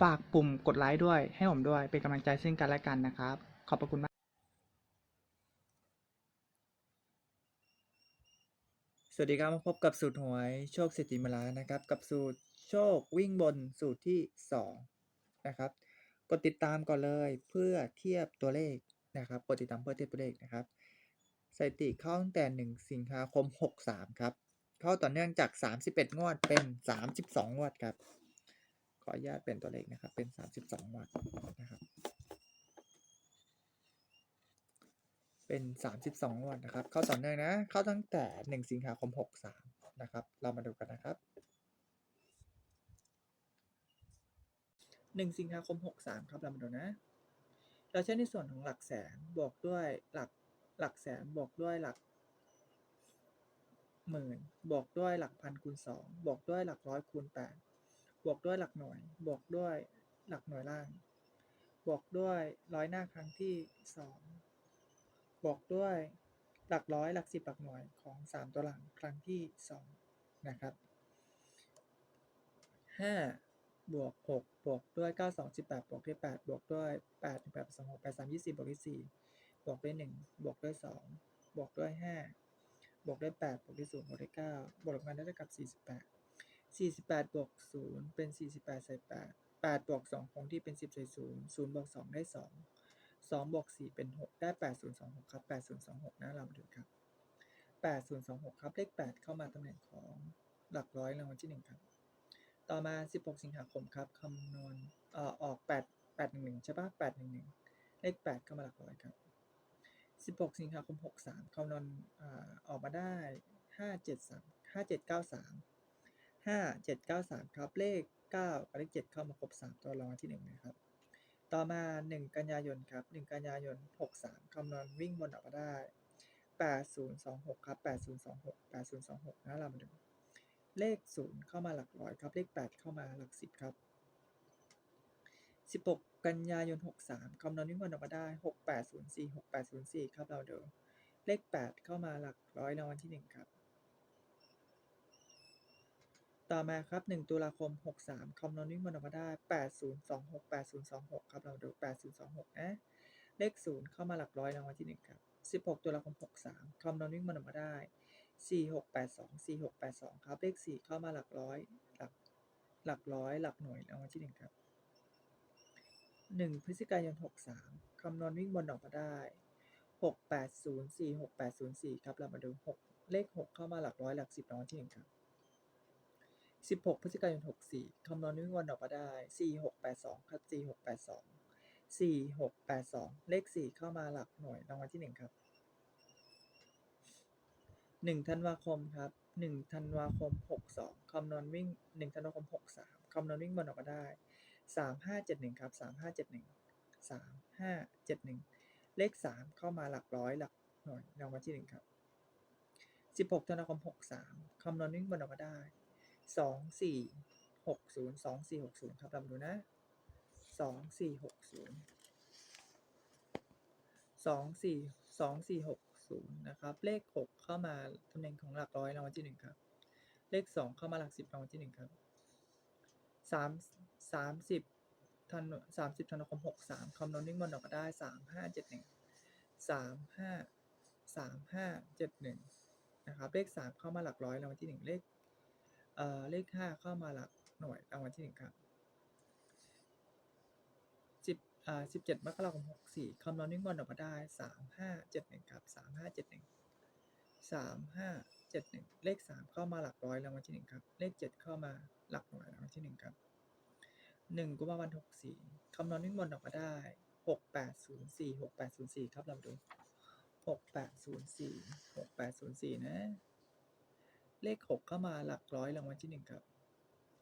ฝากปุ่มกดไลค์ด้วย ให้ผมด้วย เป็นกำลังใจซึ่งกันและกันนะครับ ขอบพระคุณมาก สวัสดีครับมาพบกับสูตรหวยโชคเศรษฐีมลานะครับ กับสูตรโชควิ่งบนสูตรที่ 2 นะครับ กดติดตามก่อนเลยเพื่อเทียบตัวเลขนะครับ กดติดตามเพื่อเทียบตัวเลขนะครับสถิติเข้าตั้งแต่ 1 สิงหาคม 63 ครับ เข้าต่อเนื่องจาก 31 งวดเป็น 32 งวดครับ ขออนุญาตเป็นตัวเลขนะครับ เป็น 32งวดนะครับ เป็น 32งวดนะครับ เข้าต่อเนื่องนะ เข้าตั้งแต่ 1 สิงหาคม 63 นะครับ เรามาดูกันนะครับ 1 สิงหาคม 63 ครับ เรามาดูนะ เราใช้ในส่วนของหลักแสนบวกด้วยหลักหลักแสนบวกด้วยหลักหมื่นบวกด้วยหลักพันคูณ2บวกด้วยหลักร้อยคูณ8 บวกด้วยหลักหน่วย บวกด้วยหลักหน่วยล่าง บวกด้วยร้อยหน้าครั้งที่ 2 บวกด้วยหลักร้อยหลักสิบหลักหน่วยของ 3 ตัวหลังครั้งที่ 2 นะครับ 5 บวก 6 บวกด้วย 9 2 18 บวกด้วย 8 บวกด้วย8 8 2 6 8 3 20 บวกด้วย4บวกด้วย 1 บวกด้วย 2 บวกด้วย 5 บวกด้วย 8 บวกด้วย 0 บวกด้วย 9 บวกกันได้เท่ากับ 48 48บวก0เป็น48ใส่8 8บวก2คงที่เป็น10ใส่0 0บวก2ได้2 2บวก4เป็น6ได้8026ครับ8026นะเราดูครับ8026ครับเลข8เข้ามาตำแหน่งของหลักร้อยรางวัลที่1ครับ ต่อมา16สิงหาคมครับคำนวณเอ่อออก8 811ใช่ปะ811เลข8เข้ามาหลักร้อยครับ16สิงหาคม63คำนวณอ่าออกมาได้ 573 5793 5793 ครับ เลข 9กับเลข 7 เข้ามาครบ 3 ตัวรางวัลที่ 1 นะครับ ต่อมา 1 กันยายนครับ 1 กันยายน 63 คำนวณวิ่งบนออกมาได้ 8026 ครับ 8026 8026 นะเรามาดูเลข 0 เข้ามาหลักร้อยครับ เลข 8 เข้ามาหลัก 10 ครับ 16 กันยายน 63 คำนวณวิ่งบนออกมาได้ 6804 6804 ครับเราดูเลข 8 เข้ามาหลักร้อยรางวัลที่ 1 ครับ ต่อมาครับ 1 ตุลาคม 63คำนวณวิ่งบนออกมาได้ 8026 8026 ครับเราดู 8026นะเลข 0 เข้ามาหลักร้อยรางวัลที่ 1 ครับ 16 ตุลาคม 63คำนวณวิ่งบนออกมาได้ 4682 4682 ครับ เลข 4 เข้ามาหลักร้อยหลักหลักร้อย หลักหน่วยรางวัลที่ 1 ครับ 1 พฤศจิกายน 63คำนวณวิ่งบนออกมาได้ 6804 6804 ครับเรามาดู 6 เลข 6 เข้ามาหลักร้อยหลัก10รางวัลที่ 1 ครับ 16 พฤศจิกายน 64 คำนวณวิ่งบนออกมาได้ 4682 ครับ 4682 4682 เลข 4 เข้ามาหลักหน่วยรางวัลที่ 1 ครับ 1 ธันวาคมครับ 1 ธันวาคม 62 คำนวณวิ่ง 1 ธันวาคม 63 คำนวณวิ่งบนออกมาได้ 3571 ครับ 3571 3571 เลข 3 เข้ามาหลักร้อยหลักหน่วยรางวัลที่ 1 ครับ 16 ธันวาคม 63 คำนวณวิ่งบนออกมาได้ สองสี่หกศูนย์สองสี่หกศูนย์ครับลองดูนะสองสี่หกศูนย์สองสี่สองสี่หกศูนย์นะครับ เลขหกเข้ามาตำแหน่งของหลักร้อยรางวัลที่หนึ่งครับ เลขสองเข้ามาหลักสิบรางวัลที่หนึ่งครับสามสามสิบธนสามสิบธันวาคมหกสามคำนวณนิ่งมันออกมาได้สามห้าเจ็ดหนึ่งสามห้าสามห้าเจ็ดหนึ่งนะครับ เลขสามเข้ามาหลักร้อยรางวัลที่หนึ่งเลข เอ่อเลข5เข้ามาหลักหน่วยรางวัลที่1ครับ10อ่า17มกราคม64คำนวณวิ่งบอลออกมาได้3571ครับ3571สามห้าเจ็ดหนึ่งเลขสามเข้ามาหลักร้อยรางวัลที่หนึ่งครับ เลขเจ็ดเข้ามาหลักหน่วยรางวัลที่หนึ่งครับหนึ่งกุมภาพันธ์หกสี่คำนวณวิ่งบนออกมาได้หกแปดศูนย์สี่หกแปดศูนย์สี่ครับเราดูหกแปดศูนย์สี่หกแปดศูนย์สี่นะ เลขหกเข้ามาหลักร้อยรางวัลที่หนึ่งครับ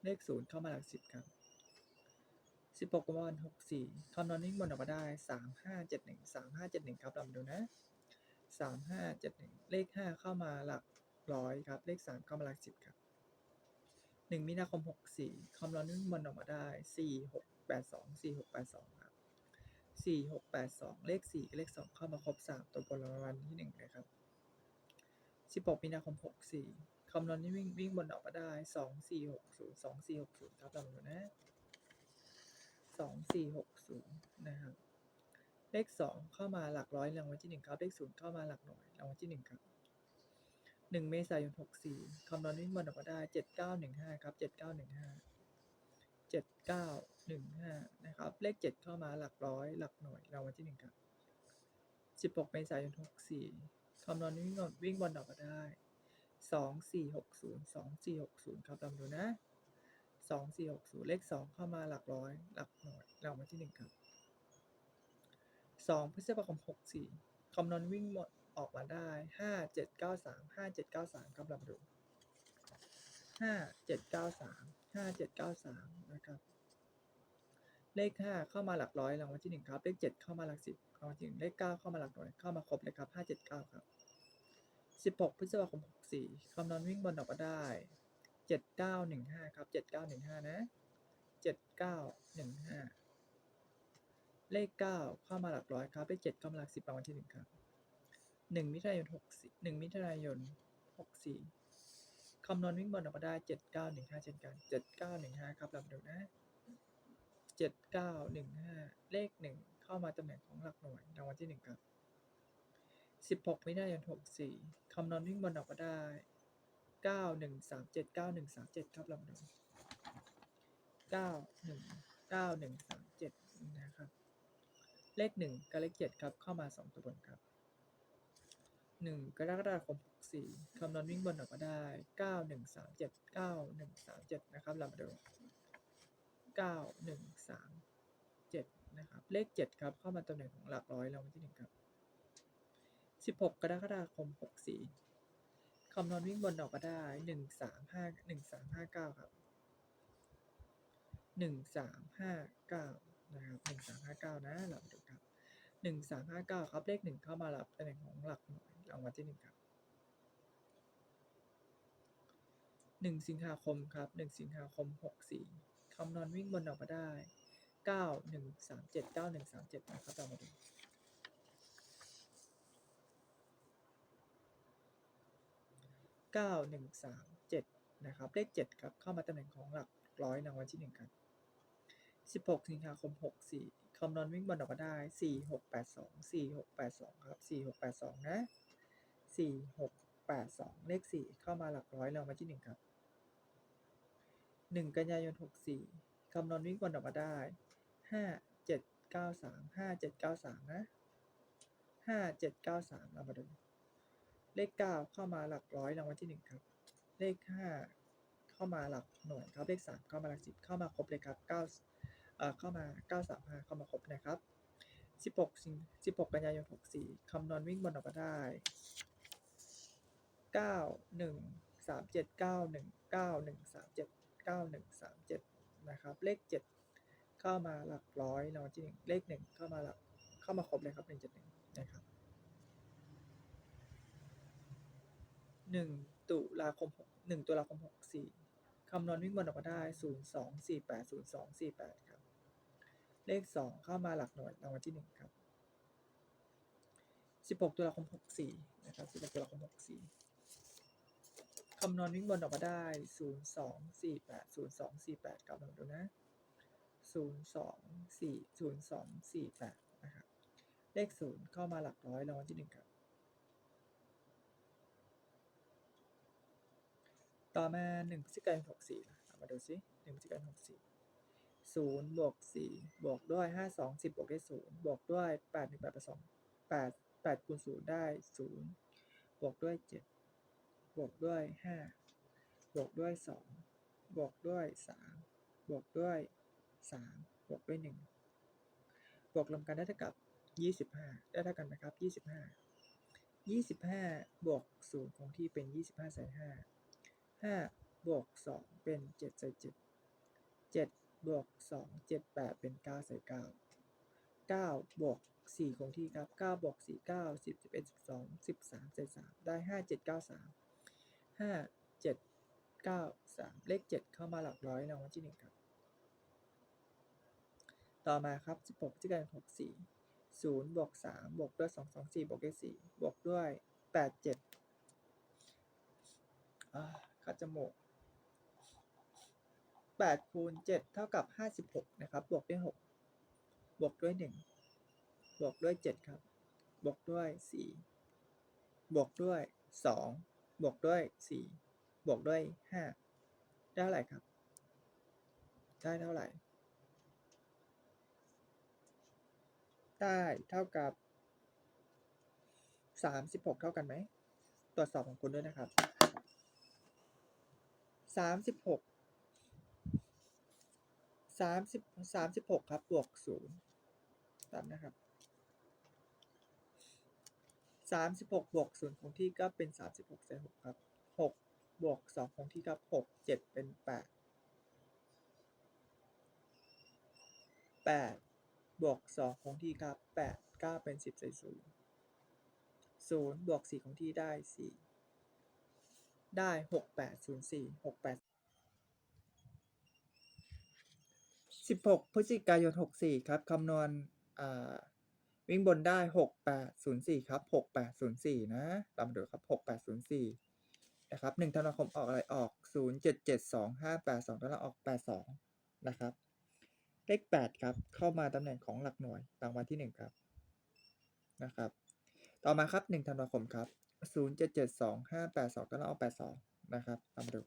เลขศูนย์เข้ามาหลักสิบครับสิบหกกุมภาพันธ์หกสี่คำนวณวิ่งบนออกมาได้สามห้าเจ็ดหนึ่งสามห้าเจ็ดหนึ่งครับเรามาดูนะสามห้าเจ็ดหนึ่งเลขห้าเข้ามาหลักร้อยครับ เลขสามเข้ามาหลักสิบครับหนึ่งมีนาคมหกสี่คำนวณวิ่งบนออกมาได้สี่หกแปดสองสี่หกแปดสองครับสี่หกแปดสองเลขสี่กับเลขสองเข้ามาครบสามตัวบนรางวัลที่หนึ่งเลยครับสิบหกมีนาคมหกสี่ คำนวณวิ่งวิ่งบนออกมาได้สองสี่หกศูนย์สองสี่หกศูนย์ครับเรามาดูนะสองสี่หกศูนย์นะครับเลขสองเข้ามาหลักร้อยรางวัลที่หนึ่งครับ เลขศูนย์เข้ามาหลักหน่วยรางวัลที่หนึ่งครับหนึ่งเมษายนหกสี่คำนวณวิ่งบนออกมาได้เจ็ดเก้าหนึ่งห้าครับเจ็ดเก้าหนึ่งห้าเจ็ดเก้าหนึ่งห้านะครับ เลขเจ็ดเข้ามาหลักร้อย หลักหน่วยรางวัลที่หนึ่งครับสิบหกเมษายนหกสี่คำนวณวิ่งบนวิ่งบนออกมาได้ สองสี่หกศูนย์สองสี่หกศูนย์ครับลองดูนะสองสี่หกศูนย์เลขสองเข้ามาหลักร้อย หลักหน่วยรางวัลที่หนึ่งครับสองพฤษภาคมหกสี่คำนวณวิ่งหมดออกมาได้ห้าเจ็ดเก้าสามห้าเจ็ดเก้าสามครับเรามาดูห้าเจ็ดเก้าสามห้าเจ็ดเก้าสามนะครับเลขห้าเข้ามาหลักร้อยรางวัลที่หนึ่งครับ เลขเจ็ดเข้ามาหลักสิบรางวัลที่หนึ่งเลขเก้าเข้ามาหลักหน่วยเข้ามาครบเลยครับห้าเจ็ดเก้าครับ สิบหกพฤษภาคมหกสี่คำนวณวิ่งบอลออกมาได้เจ็ดเก้าหนึ่งห้าครับเจ็ดเก้าหนึ่งห้านะเจ็ดเก้าหนึ่งห้าเลขเก้าเข้ามาหลักร้อยครับ เลขเจ็ดเข้ามาหลักสิบรางวัลที่หนึ่งครับหนึ่งมิถุนายนหกสี่หนึ่งมิถุนายนหกสี่คำนวณวิ่งบอลออกมาได้เจ็ดเก้าหนึ่งห้าเช่นกันเจ็ดเก้าหนึ่งห้าครับลำดูนะเจ็ดเก้าหนึ่งห้าเลขหนึ่งเข้ามาตำแหน่งของหลักหน่วยรางวัลที่หนึ่งครับ สิบหกไมิถุนายนหกสี่คำนวณวิ่งบอลออกมาได้เก้าหนึ่งสามเจ็ดเก้าหนึ่งสามเจ็ดครับลำดูเก้าหนึ่งเก้าหนึ่งสามเจ็ดนะครับ เลขหนึ่งกับเลขเจ็ดครับเข้ามาสองตัวบนครับหนึ่งกรกฎาคมหกสี่คำนวณวิ่งบนออกมาได้เก้าหนึ่งสามเจ็ดเก้าหนึ่งสามเจ็ดนะครับเรามาดูเก้าหนึ่งสามเจ็ดนะครับ เลขเจ็ดครับเข้ามาตำแหน่งของหลักร้อยรางวัลที่หนึ่งครับ สิบหกกรกฎาคมหกสี่คำนวณวิ่งบนออกมาได้หนึ่งสามห้าหนึ่งสามห้าเก้าครับหนึ่งสามห้าเก้านะครับหนึ่งสามห้าเก้านะเรามาดูครับหนึ่งสามห้าเก้าครับ เลขหนึ่งเข้ามาหลับตำแหน่งของหลักหน่วยรางวัลที่หนึ่งครับหนึ่งสิงหาคมครับหนึ่งสิงหาคมหกสี่คำนวณวิ่งบนออกมาได้เก้าหนึ่งสามเจ็ดเก้าหนึ่งสามเจ็ดนะครับเรามาดู เก้าหนึ่งสามเจ็ดนะครับเลขเจ็ดครับเข้ามาตำแหน่งของหลักร้อยรางวัลที่หนึ่งครับสิบหกสิงหาคมหกสี่คำนวณวิ่งบอลออกมาได้สี่หกแปดสองสี่หกแปดสองครับสี่หกแปดสองนะสี่หกแปดสองเลขสี่เข้ามาหลักร้อยรางวัลที่หนึ่งครับหนึ่งกันยายนหกสี่คำนวณวิ่งบอลออกมาได้ห้าเจ็ดเก้าสามห้าเจ็ดเก้าสามนะห้าเจ็ดเก้าสามเรามาดู เลขเก้าเข้ามาหลักร้อยรางวัลที่หนึ่งครับ เลขห้าเข้ามาหลักหน่วยครับ เลขสามเข้ามาหลักสิบเข้ามาครบเลยครับเก้าเอ่อเข้ามา 935 เข้ามาครบนะครับ 16สิง16 กันยายน 64 คำนวณวิ่งบนออกมาได้ 9 1 3 7 9 1 9 1 3 7 9 1 3 7 นะครับ เลข 7 เข้ามาหลักร้อยรางวัลที่ 1 เลข 1 เข้ามาหลักเข้ามาครบเลยครับ 171 นะครับ หนึ่งตุลาคมหนึ่งตุลาคมหกสี่คำนวณวิ่งบนออกมาได้ศูนย์สองสี่แปดศูนย์สองสี่แปดครับ เลขสองเข้ามาหลักหน่วยรางวัลที่หนึ่งครับสิบหกตุลาคมหกสี่นะครับสิบหกตุลาคมหกสี่คำนวณวิ่งบนออกมาได้ศูนย์สองสี่แปดศูนย์สองสี่แปดกลับมาดูนะศูนย์สองสี่ศูนย์สองสี่แปดนะครับ เลขศูนย์เข้ามาหลักร้อยรางวัลที่หนึ่งครับ ต่อมา1พฤศจิกายน64ล่ะมาดูซิ1พฤศจิกายน64ศูนย์บวกสี่บวกด้วยห้าสองสิบบวกได้ศูนย์บวกด้วยแปดหนึ่งแปดแปดสองแปดแปดคูณศูนย์ได้ศูนย์บวกด้วยเจ็ดบวกด้วยห้าบวกด้วยสองบวกด้วยสามบวกด้วยสามบวกด้วยหนึ่งบวกรวมกันได้เท่ากับยี่สิบห้าได้เท่ากันไหมครับยี่สิบห้ายี่สิบห้าบวกศูนย์คงที่เป็นยี่สิบห้าใส่ห้า ห้าบวกสองเป็นเจ็ดใส่เจ็ดเจ็ดบวกสองเจ็ดแปดเป็นเก้าใส่เก้าเก้าบวกสี่คงที่ครับเก้าบวกสี่เก้าสิบสิบเอ็ดสิบสองสิบสามเศษสามได้ห้าเจ็ดเก้าสามห้าเจ็ดเก้าสามเลขเจ็ดเข้ามาหลักร้อยรางวัลที่หนึ่งครับ ต่อมาครับสิบหกที่กันหกสี่ศูนย์บวกสามบวกด้วยสองสองสี่บวกด้วยสี่บวกด้วยแปดเจ็ดอ่า คัดจมูกแปดคูณเจ็ดเท่ากับห้าสิบหกนะครับ บวกด้วยหกบวกด้วยหนึ่งบวกด้วยเจ็ดครับ บวกด้วยสี่บวกด้วยสองบวกด้วยสี่บวกด้วยห้าได้เท่าไหร่ครับ ได้เท่าไหร่ ได้เท่ากับสามสิบหกเท่ากันไหม ตรวจสอบของคุณด้วยนะครับ สามสิบหกสามสิบสามสิบหกครับบวกศูนย์ตามนะครับสามสิบหกบวกศูนย์คงที่ก็เป็นสามสิบหกใส่หกครับหกบวกสองคงที่ครับหกเจ็ดเป็นแปดแปดบวกสองคงที่ครับแปดเก้าเป็นสิบใส่ศูนย์ศูนย์บวกสี่คงที่ได้สี่ ได้หกแปดศูนย์สี่หกแปดสิบหกพฤศจิกายนหกสี่ครับคำนวณวิ่งบนได้หกแปดศูนย์สี่ครับหกแปดศูนย์สี่นะตามดูครับหกแปดศูนย์สี่นะครับหนึ่งธันวาคมออกอะไรออกศูนย์เจ็ดเจ็ดสองห้าแปดสองแล้วออกแปดสองนะครับ เลขแปดครับ เข้ามาตำแหน่งของหลักหน่วยรางวัลที่หนึ่งครับนะครับ ต่อมาครับหนึ่งธันวาคมครับ ศูนย์เจ็ดเจ็ดสองห้าแปดสองแล้วออกแปดสองนะครับตามดู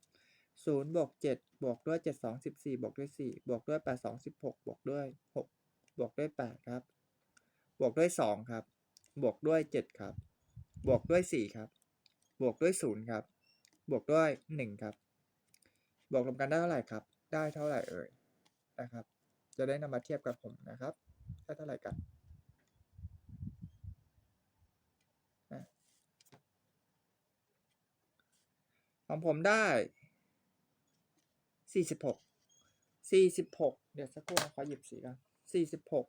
ศูนย์บวกเจ็ดบวกด้วยเจ็ดสองสิบสี่บวกด้วยสี่บวกด้วยแปดสองสิบหกบวกด้วยหกบวกด้วยแปดครับ บวกด้วยสองครับ บวกด้วยเจ็ดครับ บวกด้วยสี่ครับ บวกด้วยศูนย์ครับ บวกด้วยหนึ่งครับ บวกรวมกันได้เท่าไหร่ครับ ได้เท่าไหร่เอ่ยนะครับ จะได้นำมาเทียบกับผมนะครับได้เท่าไหร่กันอะของ ผมได้สี่สิบหกสี่สิบหกเดี๋ยวสักครู่นะขอหยิบสีกันสี่สิบหก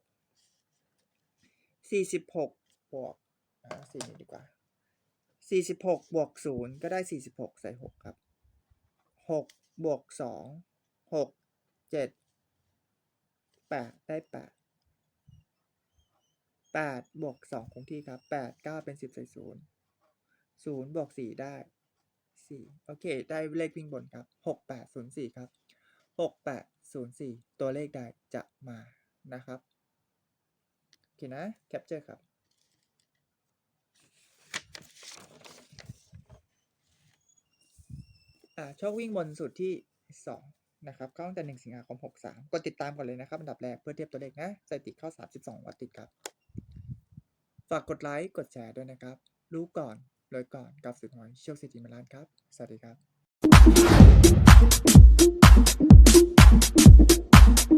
สี่สิบหกบวกอ่าสีนี้ดีกว่าสี่สิบหกบวกศูนย์ก็ได้สี่สิบหกใส่หกครับหกบวกสองหกเจ็ดแปดได้แปดแปดบวกสองคงที่ครับแปดเก้าเป็นสิบใส่ศูนย์ศูนย์บวกสี่ได้ สี่โอเค ได้เลขวิ่งบนครับหกแปดศูนย์สี่ครับหกแปดศูนย์สี่ตัวเลขใดจะมานะครับ โอเคนะ แคปเจอร์ครับอ่าโชควิ่งบนสุดที่สองนะครับเข้าตั้งแต่หนึ่งสิงหาคมหกสามกดติดตามก่อนเลยนะครับอันดับแรกเพื่อเทียบตัวเลขนะสถิติเข้าสามสิบสองวันติดครับ ฝากกดไลค์ กดแชร์ด้วยนะครับ รู้ก่อน เลยก่อนกับสุดหอยโชคสิทธิมาล้านครับ สวัสดีครับ